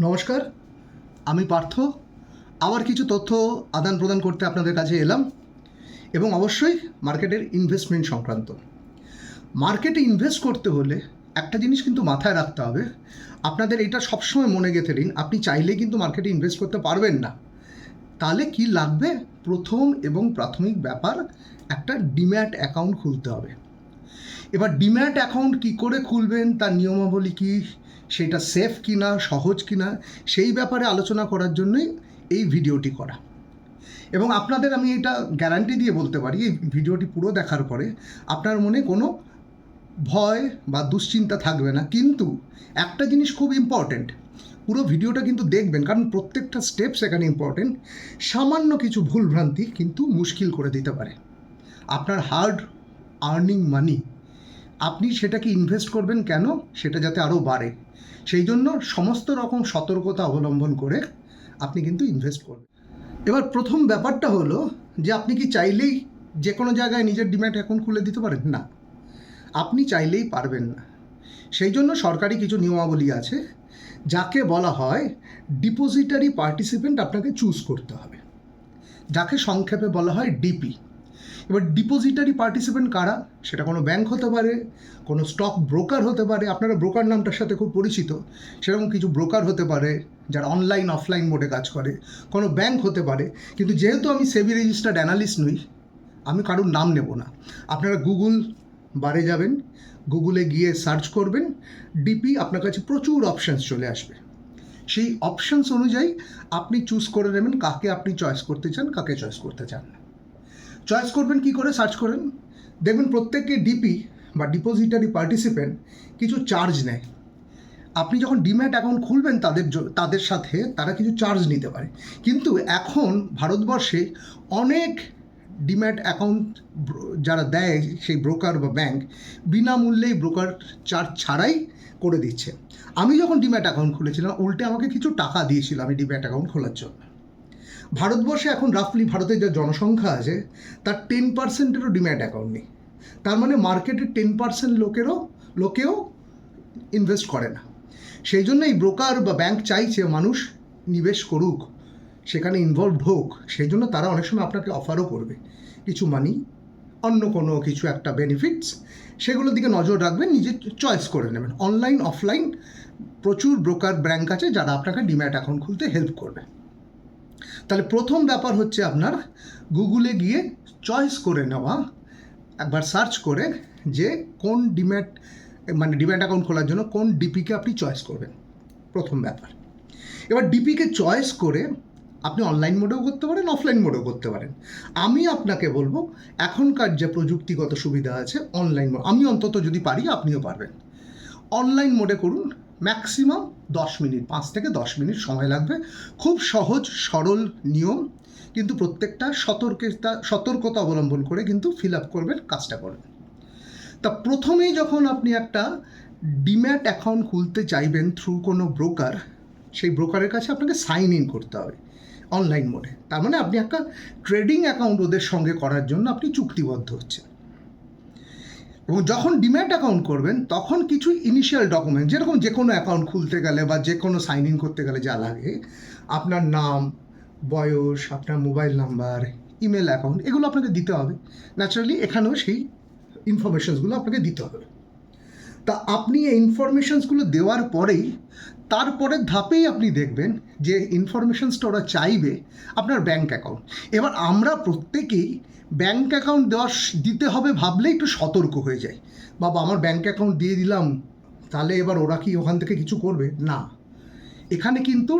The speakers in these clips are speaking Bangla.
নমস্কার, আমি পার্থ। আবার কিছু তথ্য আদান প্রদান করতে আপনাদের কাছে এলাম এবং অবশ্যই মার্কেটের ইনভেস্টমেন্ট সংক্রান্ত। মার্কেটে ইনভেস্ট করতে হলে একটা জিনিস কিন্তু মাথায় রাখতে হবে। আপনাদের এটা সবসময় মনে গেঁথে নিন, আপনি চাইলেই কিন্তু মার্কেটে ইনভেস্ট করতে পারবেন না। তাহলে কি লাগবে? প্রথম এবং প্রাথমিক ব্যাপার, একটা ডিম্যাট অ্যাকাউন্ট খুলতে হবে। এবার ডিম্যাট অ্যাকাউন্ট কি করে খুলবেন? তার নিয়মাবলী কি? সেটা সেফ কিনা, সহজ কিনা, সেই ব্যাপারে আলোচনা করার জন্যই এই ভিডিওটি করা। এবং আপনাদের আমি এটা গ্যারান্টি দিয়ে বলতে পারি, এই ভিডিওটি পুরো দেখার পরে আপনার মনে কোনো ভয় বা দুশ্চিন্তা থাকবে না। কিন্তু একটা জিনিস খুব ইম্পর্ট্যান্ট পুরো ভিডিওটা কিন্তু দেখবেন, কারণ প্রত্যেকটা স্টেপস এখানে ইম্পর্ট্যান্ট সামান্য কিছু ভুলভ্রান্তি কিন্তু মুশকিল করে দিতে পারে। আপনার হার্ড আর্নিং মানি আপনি সেটাকে ইনভেস্ট করবেন কেন? সেটা যাতে আরও বাড়ে। সেই জন্য সমস্ত রকম সতর্কতা অবলম্বন করে আপনি কিন্তু ইনভেস্ট করবেন। এবার প্রথম ব্যাপারটা হলো যে আপনি কি চাইলেই যে কোনো জায়গায় নিজের ডিম্যাট অ্যাকাউন্ট খুলে দিতে পারেন? না। আপনি চাইলেই পারবেন না। সেই জন্য সরকারি কিছু নিয়মাবলী আছে, যাকে বলা হয় ডিপোজিটারি পার্টিসিপেন্ট আপনাকে চুজ করতে হবে। যাকে সংক্ষেপে বলা হয় ডিপি এবার ডিপোজিটারি পার্টিসিপেন্ট কারা? সেটা কোনো ব্যাংক হতে পারে, কোনো স্টক ব্রোকার হতে পারে, আপনারা ব্রোকার নামটার সাথে খুব পরিচিত। সেরকম কিছু ব্রোকার হতে পারে, যারা অনলাইন অফলাইন মোডে কাজ করে। কোনো ব্যাংক হতে পারে, কিন্তু যেহেতু আমি সেবি রেজিস্টার্ড অ্যানালিস্ট নই, আমি কারোর নাম নেব না। আপনারা গুগল বারে যাবেন গুগলে গিয়ে সার্চ করবেন ডিপি আপনার কাছে প্রচুর অপশানস চলে আসবে। সেই অপশানস অনুযায়ী আপনি চুজ করে নেবেন কাকে আপনি চয়েস করতে চান, কাকে চয়েস করতে চান না। চয়েস করবেন কি করে? সার্চ করেন। দেখবেন প্রত্যেককে ডিপি বা ডিপোজিটারি পার্টিসিপেন্ট কিছু চার্জ নেয়। আপনি যখন ডিম্যাট অ্যাকাউন্ট খুলবেন তাদের তাদের সাথে তারা কিছু চার্জ নিতে পারে। কিন্তু এখন ভারতবর্ষে অনেক ডিম্যাট অ্যাকাউন্ট যারা দেয় সেই ব্রোকার বা ব্যাংক বিনামূল্যেই ব্রোকার চার্জ ছাড়াই করে দিচ্ছে। আমি যখন ডিম্যাট অ্যাকাউন্ট খুলেছিলাম, উল্টে আমাকে কিছু টাকা দিয়েছিল আমি ডিম্যাট অ্যাকাউন্ট খোলার জন্য। ভারতবর্ষে এখন রাফলি ভারতের যা জনসংখ্যা আছে, তার টেন পার্সেন্টেরও ডিম্যাট অ্যাকাউন্ট নেই। তার মানে মার্কেটের টেন পার্সেন্ট লোকেরও, লোকেও ইনভেস্ট করে না। সেই জন্য এই ব্রোকার বা ব্যাংক চাইছে মানুষ নিবেশ করুক, সেখানে ইনভলভ হোক, সেই জন্য তারা অনেক সময় আপনাকে অফারও করবে। কিছু মানি অন্য কোনো কিছু একটা বেনিফিটস সেগুলোর দিকে নজর রাখবেন, নিজে চয়েস করে নেবেন। অনলাইন অফলাইন প্রচুর ব্রোকার ব্যাংক আছে যারা আপনাকে ডিম্যাট অ্যাকাউন্ট খুলতে হেল্প করবে। তাহলে প্রথম ব্যাপার হচ্ছে আপনার গুগলে গিয়ে চয়েস করে নেওয়া। একবার সার্চ করে যে কোন ডিম্যাট মানে ডিম্যাট অ্যাকাউন্ট খোলার জন্য কোন ডিপিকে আপনি চয়েস করবেন। প্রথম ব্যাপার। এবার ডিপিকে চয়েস করে আপনি অনলাইন মোডেও করতে পারেন অফলাইন মোডেও করতে পারেন। আমি আপনাকে বলব, এখনকার যে প্রযুক্তিগত সুবিধা আছে অনলাইন মোড আমি অন্তত যদি পারি, আপনিও পারবেন। অনলাইন মোডে করুন ম্যাক্সিমাম দশ মিনিট, পাঁচ থেকে দশ মিনিট সময় লাগবে। খুব সহজ, সরল নিয়ম, কিন্তু প্রত্যেকটা সতর্কতা সতর্কতা অবলম্বন করে কিন্তু ফিল আপ করবেন, কাজটা করবেন। তা প্রথমেই যখন আপনি একটা ডিম্যাট অ্যাকাউন্ট খুলতে চাইবেন থ্রু কোনো ব্রোকার সেই ব্রোকারের কাছে আপনাকে সাইন ইন করতে হবে অনলাইন মোডে তার মানে আপনি একটা ট্রেডিং অ্যাকাউন্ট ওদের সঙ্গে করার জন্য আপনি চুক্তিবদ্ধ হচ্ছেন। এবং যখন ডিম্যাট অ্যাকাউন্ট করবেন, তখন কিছু ইনিশিয়াল ডকুমেন্ট যেরকম যে কোনো অ্যাকাউন্ট খুলতে গেলে বা যে কোনো সাইন ইন করতে গেলে যা লাগে, আপনার নাম, বয়স, আপনার মোবাইল নাম্বার ইমেল অ্যাকাউন্ট এগুলো আপনাকে দিতে হবে। ন্যাচারালি এখানেও সেই ইনফরমেশনসগুলো আপনাকে দিতে হবে। তা আপনি এই ইনফরমেশনসগুলো দেওয়ার পরেই তারপরের ধাপেই আপনি দেখবেন যে ইনফরমেশনসটা ওরা চাইবে আপনার ব্যাঙ্ক অ্যাকাউন্ট এবার আমরা প্রত্যেকেই ব্যাঙ্ক অ্যাকাউন্ট দেওয়া দিতে হবে ভাবলে একটু সতর্ক হয়ে যায় বাবা, আমার ব্যাঙ্ক অ্যাকাউন্ট দিয়ে দিলাম, তাহলে এবার ওরা কি ওখান থেকে কিছু করবে? না। এখানে কিন্তু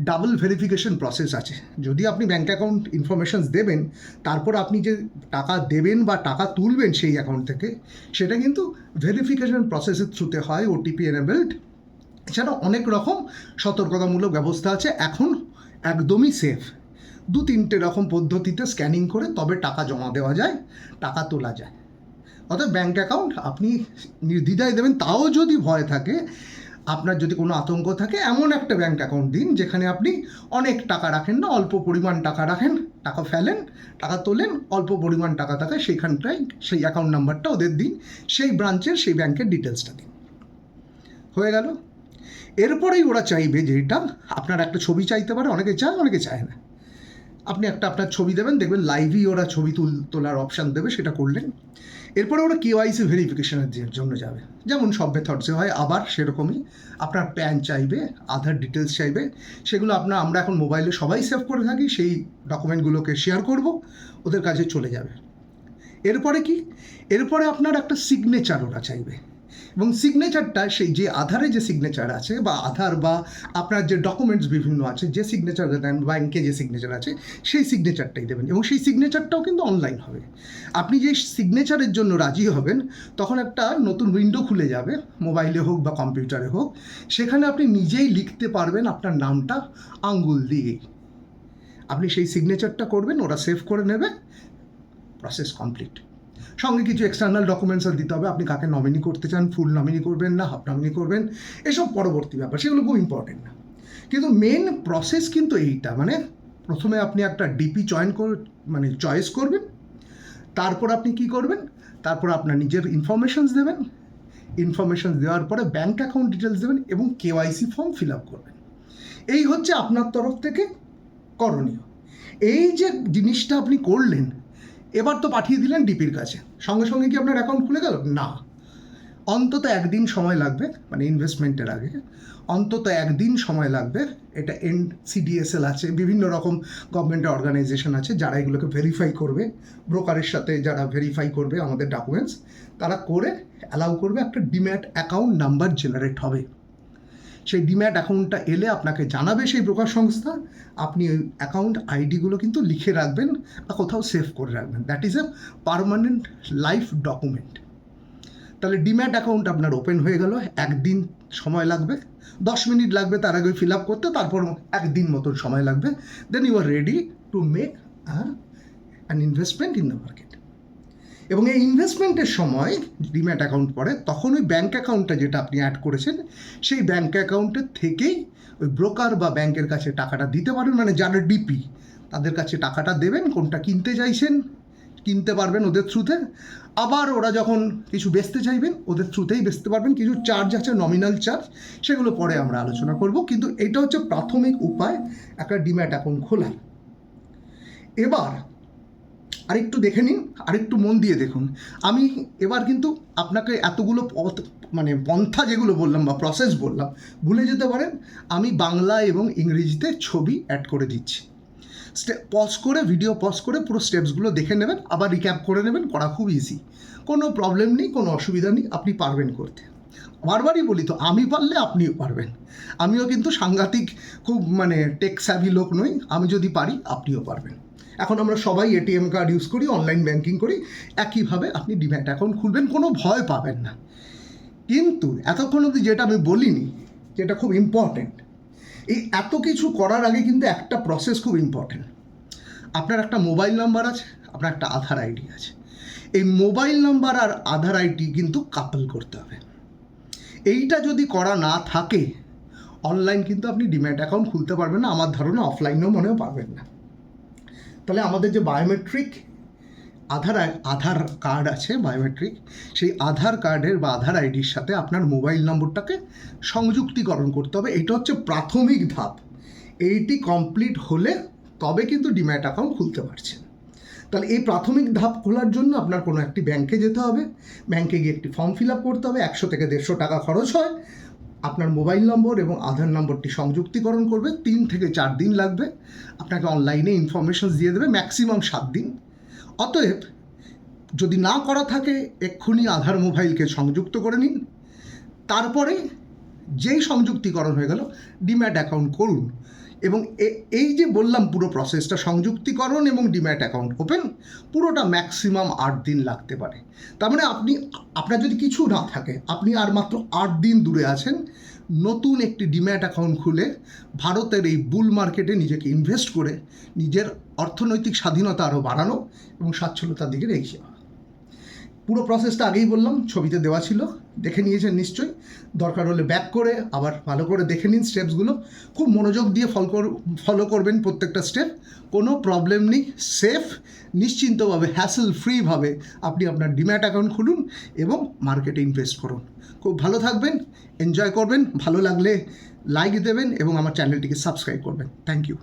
ডাবল ভেরিফিকেশন প্রসেস আছে। যদি আপনি ব্যাঙ্ক অ্যাকাউন্ট ইনফরমেশনস দেবেন, তারপর আপনি যে টাকা দেবেন বা টাকা তুলবেন সেই অ্যাকাউন্ট থেকে, সেটা কিন্তু ভেরিফিকেশন প্রসেসের থ্রুতে হয় ওটিপি এনেবেলড এছাড়া অনেক রকম সতর্কতামূলক ব্যবস্থা আছে, এখন একদমই সেফ দু তিনটে রকম পদ্ধতিতে স্ক্যানিং করে তবে টাকা জমা দেওয়া যায়, টাকা তোলা যায়। অর্থাৎ ব্যাঙ্ক অ্যাকাউন্ট আপনি নির্দ্বিধায় দেবেন, তাও যদি ভয় থাকে, আপনার যদি কোনো আতঙ্ক থাকে, এমন একটা ব্যাঙ্ক অ্যাকাউন্ট দিন যেখানে আপনি অনেক টাকা রাখেন না, অল্প পরিমাণ টাকা রাখেন, টাকা ফেলেন, টাকা তোলেন, অল্প পরিমাণ টাকা থাকে, সেইখানটায় সেই অ্যাকাউন্ট নাম্বারটা ওদের দিন, সেই ব্রাঞ্চের সেই ব্যাংকের ডিটেলসটা দিন। হয়ে গেল। এরপরেই ওরা চাইবে যে এটা আপনার একটা ছবি চাইতে পারে, অনেকে চায় অনেকে চায় না। আপনি একটা আপনার ছবি দেবেন, দেখবেন লাইভই ওরা ছবি তুল, তোলার অপশান দেবে, সেটা করলেন। এরপরে ওরা কেওয়াইসি ভেরিফিকেশনের জন্য যাবে। যেমন সব মেথডসে হয়, আবার সেরকমই আপনার প্যান চাইবে আধার ডিটেলস চাইবে, সেগুলো আপনার, আমরা এখন মোবাইলে সবাই সেভ করে থাকি, সেই ডকুমেন্টগুলোকে শেয়ার করব, ওদের কাছে চলে যাবে। এরপরে কি? এরপরে আপনার একটা সিগনেচার ওরা চাইবে। এবং সিগনেচারটা সেই যে আধারে যে সিগনেচার আছে বা আধার বা আপনার যে ডকুমেন্টস বিভিন্ন আছে, যে সিগনেচার দেন ব্যাংকে যে সিগনেচার আছে, সেই সিগনেচারটাই দেবেন। এবং সেই সিগনেচারটাও কিন্তু অনলাইন হবে। আপনি যে সিগনেচারের জন্য রাজি হবেন, তখন একটা নতুন উইন্ডো খুলে যাবে মোবাইলে হোক বা কম্পিউটারে হোক। সেখানে আপনি নিজেই লিখতে পারবেন আপনার নামটা আঙ্গুল দিয়েই আপনি সেই সিগনেচারটা করবেন, ওরা সেভ করে নেবে প্রসেস কমপ্লিট সঙ্গে কিছু এক্সটার্নাল ডকুমেন্টস দিতে হবে। আপনি কাকে নমিনি করতে চান ফুল নমিনি করবেন না হাফ নমিনি করবেন, এসব পরবর্তী ব্যাপার, সেগুলো খুব ইম্পর্টেন্ট না। কিন্তু মেন প্রসেস কিন্তু এইটা মানে প্রথমে আপনি একটা ডিপি চয়ন কর মানে চয়েস করবেন, তারপর আপনি কি করবেন, তারপর আপনার নিজের ইনফরমেশনস দেবেন ইনফরমেশন দেওয়ার পরে ব্যাঙ্ক অ্যাকাউন্ট ডিটেলস দেবেন এবং কেওয়াইসি ফর্ম ফিল আপ করবেন। এই হচ্ছে আপনার তরফ থেকে করণীয়। এই যে জিনিসটা আপনি করলেন এবার তো পাঠিয়ে দিলেন ডিপির কাছে। সঙ্গে সঙ্গে কি আপনার অ্যাকাউন্ট খুলে গেল? না। অন্তত একদিন সময় লাগবে মানে ইনভেস্টমেন্টের আগে, অন্তত একদিন সময় লাগবে, এটা এন সিডিএসএল আছে, বিভিন্ন রকম গভর্নমেন্টের অর্গানাইজেশন আছে, যারা এগুলোকে ভেরিফাই করবে ব্রোকারের সাথে যারা ভেরিফাই করবে আমাদের ডকুমেন্টস তারা করে অ্যালাউ করবে একটা ডিম্যাট অ্যাকাউন্ট নাম্বার জেনারেট হবে। সেই ডিম্যাট অ্যাকাউন্টটা এলে আপনাকে জানাবে সেই ব্রোকার সংস্থা। আপনি ওই অ্যাকাউন্ট আইডিগুলো কিন্তু লিখে রাখবেন বা কোথাও সেভ করে রাখবেন। That is a permanent life document তাহলে ডিম্যাট অ্যাকাউন্ট আপনার ওপেন হয়ে গেল, একদিন সময় লাগবে। দশ মিনিট লাগবে তার আগে ফিল আপ করতে, তারপর একদিন মতন সময় লাগবে। Then you are ready to make an investment in the market এবং এই ইনভেস্টমেন্টের সময় ডিম্যাট অ্যাকাউন্ট পড়ে, তখন ওই ব্যাঙ্ক অ্যাকাউন্টটা যেটা আপনি অ্যাড করেছেন, সেই ব্যাঙ্ক অ্যাকাউন্টের থেকেই ওই ব্রোকার বা ব্যাংকের কাছে টাকাটা দিতে পারেন মানে যারা ডিপি তাদের কাছে টাকাটা দেবেন, কোনটা কিনতে চাইছেন, কিনতে পারবেন ওদের থ্রুতে আবার ওরা যখন কিছু বেচতে চাইবেন, ওদের থ্রুতেই বেচতে পারবেন, কিছু চার্জ আছে নমিনাল চার্জ সেগুলো পরে আমরা আলোচনা করব, কিন্তু এটা হচ্ছে প্রাথমিক উপায় একটা ডিম্যাট অ্যাকাউন্ট খোলার। এবার আরেকটু দেখে নিন, আরেকটু মন দিয়ে দেখুন। আমি এবার কিন্তু আপনাকে এতগুলো পথ মানে পন্থা যেগুলো বললাম বা প্রসেস বললাম, ভুলে যেতে পারেন, আমি বাংলা এবং ইংরেজিতে ছবি অ্যাড করে দিচ্ছি। স্টেপ পজ করে ভিডিও পজ করে পুরো স্টেপসগুলো দেখে নেবেন, আবার রিক্যাপ করে নেবেন, করা খুব ইজি কোনো প্রবলেম নেই, কোনো অসুবিধা নেই, আপনি পারবেন করতে। বারবারই বলি তো, আমি পারলে আপনিও পারবেন। আমিও কিন্তু সাংঘাতিক, খুব মানে টেক স্যাভি লোক নই, আমি যদি পারি, আপনিও পারবেন। এখন আমরা সবাই এটিএম কার্ড ইউজ করি অনলাইন ব্যাংকিং করি, একইভাবে আপনি ডিম্যাট অ্যাকাউন্ট খুলবেন, কোনো ভয় পাবেন না। কিন্তু এতক্ষণ অবধি যেটা আমি বলিনি, যেটা খুব ইম্পর্ট্যান্ট এই এত কিছু করার আগে কিন্তু একটা প্রসেস খুব ইম্পর্ট্যান্ট আপনার একটা মোবাইল নাম্বার আছে, আপনার একটা আধার আইডি আছে। এই মোবাইল নাম্বার আর আধার আইডি কিন্তু কাপল করতে হবে। এইটা যদি করা না থাকে অনলাইন কিন্তু আপনি ডিম্যাট অ্যাকাউন্ট খুলতে পারবেন না, আমার ধারণা অফলাইনেও মনেও পারবেন না। তাহলে আমাদের যে বায়োমেট্রিক আধার আধার কার্ড আছে বায়োমেট্রিক সেই আধার কার্ডের বা আধার আইডির সাথে আপনার মোবাইল নম্বরটাকে সংযুক্তিকরণ করতে হবে। এটা হচ্ছে প্রাথমিক ধাপ। এইটি কমপ্লিট হলে তবে কিন্তু ডিম্যাট অ্যাকাউন্ট খুলতে পারছেন। তাহলে এই প্রাথমিক ধাপ খোলার জন্য আপনার কোনো একটি ব্যাংকে যেতে হবে। ব্যাংকে গিয়ে একটি ফর্ম ফিল আপ করতে হবে। একশো থেকে দেড়শো টাকা খরচ হয়। আপনার মোবাইল নম্বর এবং আধার নম্বরটি সংযুক্তিকরণ করবে, তিন থেকে চার দিন লাগবে। আপনাকে অনলাইনে ইনফরমেশন দিয়ে দেবে ম্যাক্সিমাম সাত দিন। অতএব, যদি না করা থাকে, এক্ষুনি আধার মোবাইলকে সংযুক্ত করে নিন। তারপরে যেই সংযুক্তিকরণ হয়ে গেল ডিম্যাট অ্যাকাউন্ট করুন। এবং এই যে বললাম পুরো প্রসেসটা সংযুক্তিকরণ এবং ডিম্যাট অ্যাকাউন্ট ওপেন পুরোটা ম্যাক্সিমাম আট দিন লাগতে পারে। তার মানে আপনি, আপনার যদি কিছু না থাকে, আপনি আর মাত্র আট দিন দূরে আছেন, নতুন একটি ডিম্যাট অ্যাকাউন্ট খুলে ভারতের এই বুল মার্কেটে নিজেকে ইনভেস্ট করে নিজের অর্থনৈতিক স্বাধীনতা আরও বাড়ানো এবং স্বাচ্ছলতার দিকে রেখে পুরো প্রসেসটা আগেই বললাম, ছবিতে দেওয়া ছিল, দেখে নিয়েছেন নিশ্চয়ই। দরকার হলে ব্যাক করে, আবার ভালো করে দেখে নিন স্টেপসগুলো খুব মনোযোগ দিয়ে ফলো ফলো করবেন প্রত্যেকটা স্টেপ কোনো প্রবলেম নেই সেফ নিশ্চিন্তভাবে হ্যাসেল ফ্রিভাবে আপনি আপনার ডিম্যাট অ্যাকাউন্ট খুলুন এবং মার্কেটে ইনভেস্ট করুন। খুব ভালো থাকবেন এনজয় করবেন, ভালো লাগলে লাইক দেবেন এবং আমার চ্যানেলটিকে সাবস্ক্রাইব করবেন। Thank you